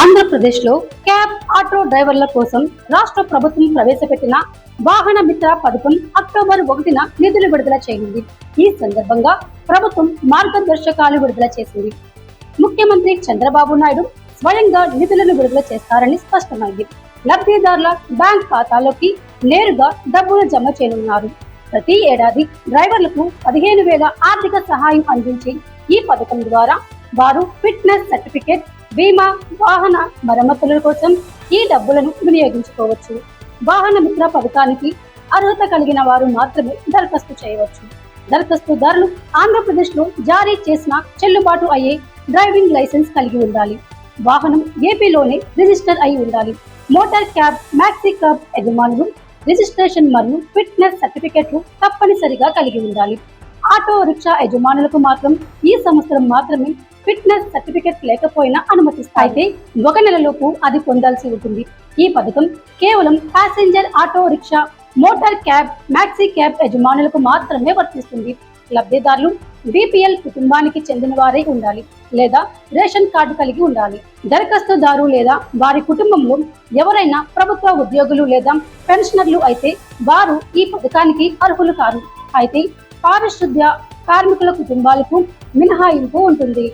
ఆంధ్రప్రదేశ్లో cab auto డ్రైవర్ల కోసం రాష్ట్ర ప్రభుత్వం ప్రవేశపెట్టిన వాహన మిత్ర పథకం అక్టోబర్ ఒకటిన నిధులు విడుదల చేయనుంది. ఈ సందర్భంగా ప్రభుత్వం మార్గదర్శకాలు విడుదల చేసింది. ముఖ్యమంత్రి చంద్రబాబు నాయుడు స్వయంగా నిధులను విడుదల చేస్తారని స్పష్టమైంది. లబ్ధిదారుల బ్యాంక్ ఖాతాలోకి నేరుగా డబ్బులు జమ చేయనున్నారు. ప్రతి ఏడాది డ్రైవర్లకు పదిహేను వేల ఆర్థిక సహాయం అందించి ఈ పథకం ద్వారా వారు ఫిట్నెస్ సర్టిఫికేట్ బీమా వాహన మరమ్మతుల కోసం ఈ డబ్బులను వినియోగించుకోవచ్చు. వాహన మిత్ర పథకానికి అర్హత కలిగిన వారు మాత్రమే దరఖాస్తు చేయవచ్చు. దరఖాస్తుదారులు ఆంధ్రప్రదేశ్లో జారీ చేసిన చెల్లుబాటు అయ్యే డ్రైవింగ్ లైసెన్స్ కలిగి ఉండాలి. వాహనం ఏపీలోనే రిజిస్టర్ అయి ఉండాలి. మోటార్ క్యాబ్ మ్యాక్సీ క్యాబ్ యజమానులు రిజిస్ట్రేషన్ మరియు ఫిట్నెస్ సర్టిఫికెట్లు తప్పనిసరిగా కలిగి ఉండాలి. ఆటో రిక్షా యజమానులకు మాత్రం ఈ సంవత్సరం మాత్రమే ఫిట్నెస్ సర్టిఫికెట్ లేకపోయినా అనుమతిస్తాయి. అయితే ఒక నెలలోపు అది పొందాల్సి ఉంటుంది. ఈ పథకం కేవలం passenger auto rickshaw motor cab maxi cab యజమానులకు మాత్రమే వర్తిస్తుంది. లబ్ధిదారులు బీపీఎల్ కుటుంబానికి చెందిన వారే ఉండాలి లేదా రేషన్ కార్డు కలిగి ఉండాలి. దరఖాస్తుదారు లేదా వారి కుటుంబంలో ఎవరైనా ప్రభుత్వ ఉద్యోగులు లేదా పెన్షనర్లు అయితే వారు ఈ పథకానికి అర్హులు కారు. అయితే పారిశుద్ధ్య కార్మికుల కుటుంబాలకు మినహాయింపు ఉంటుంది.